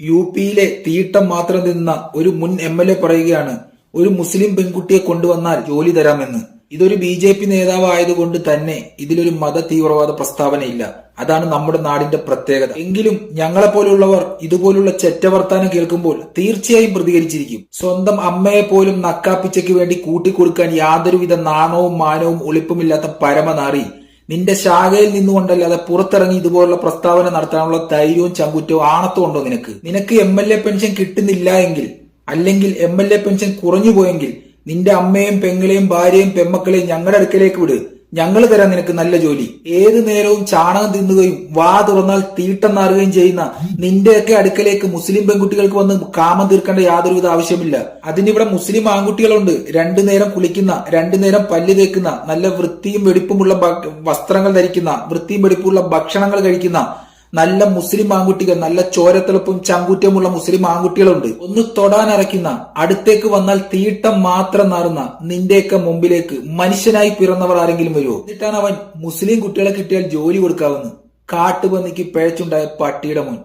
U പിയിലെ തീട്ടം മാത്രം നിന്ന ഒരു മുൻ എം എൽ എ പറയുകയാണ് ഒരു മുസ്ലിം പെൺകുട്ടിയെ കൊണ്ടുവന്നാൽ ജോലി തരാമെന്ന്. ഇതൊരു ബി ജെ പി നേതാവ് ആയതുകൊണ്ട് തന്നെ ഇതിലൊരു മത തീവ്രവാദ പ്രസ്താവനയില്ല. അതാണ് നമ്മുടെ നാടിന്റെ പ്രത്യേകത. എങ്കിലും ഞങ്ങളെ പോലുള്ളവർ ഇതുപോലുള്ള ചെറ്റവർത്താനം കേൾക്കുമ്പോൾ തീർച്ചയായും പ്രതികരിച്ചിരിക്കും. സ്വന്തം അമ്മയെ പോലും നക്കാപ്പിച്ചയ്ക്ക് വേണ്ടി കൂട്ടിക്കൊടുക്കാൻ യാതൊരുവിധ നാണവും മാനവും ഒളിപ്പുമില്ലാത്ത പരമനാറി നിന്റെ ശാഖയിൽ നിന്നുകൊണ്ടല്ലാതെ പുറത്തിറങ്ങി ഇതുപോലുള്ള പ്രസ്താവന നടത്താനുള്ള ധൈര്യവും ചങ്കുറ്റവും ആണത്തും ഉണ്ടോ നിനക്ക്? നിനക്ക് എം എൽ എ പെൻഷൻ കിട്ടുന്നില്ല എങ്കിൽ അല്ലെങ്കിൽ എം എൽ എ പെൻഷൻ കുറഞ്ഞു പോയെങ്കിൽ നിന്റെ അമ്മയും പെങ്ങളെയും ഭാര്യയും പെമ്മക്കളെയും ഞങ്ങളുടെ അടുക്കലേക്ക് വിട്. ഞങ്ങൾ തരാം നിനക്ക് നല്ല ജോലി. ഏത് നേരവും ചാണകം തിന്നുകയും വാ തുറന്നാൽ തീട്ടം നാറുകയും ചെയ്യുന്ന നിന്റെയൊക്കെ അടുക്കലേക്ക് മുസ്ലിം പെൺകുട്ടികൾക്ക് വന്ന് കാമം തീർക്കേണ്ട യാതൊരുവിധ ആവശ്യമില്ല. അതിനിവിടെ മുസ്ലിം ആൺകുട്ടികളുണ്ട്. രണ്ടു നേരം കുളിക്കുന്ന രണ്ടു നേരം പല്ല് തേക്കുന്ന നല്ല വൃത്തിയും വെടിപ്പുമുള്ള വസ്ത്രങ്ങൾ ധരിക്കുന്ന വൃത്തിയും വെടിപ്പുമുള്ള ഭക്ഷണങ്ങൾ കഴിക്കുന്ന നല്ല മുസ്ലിം ആൺകുട്ടികൾ നല്ല ചോരത്തിളപ്പും ചങ്കുറ്റമുള്ള മുസ്ലിം ആൺകുട്ടികളുണ്ട്. ഒന്ന് തൊടാനറയ്ക്കുന്ന അടുത്തേക്ക് വന്നാൽ തീട്ടം മാത്രം നാറുന്ന നിന്റെയൊക്കെ മുമ്പിലേക്ക് മനുഷ്യനായി പിറന്നവർ ആരെങ്കിലും വരുമോ എന്നിട്ടാണ് അവൻ മുസ്ലിം കുട്ടികളെ കിട്ടിയാൽ ജോലി കൊടുക്കാവുന്നത് കാട്ടുപന്നിക്ക് പിഴച്ചുണ്ടായ പട്ടിയുടെ മുൻ.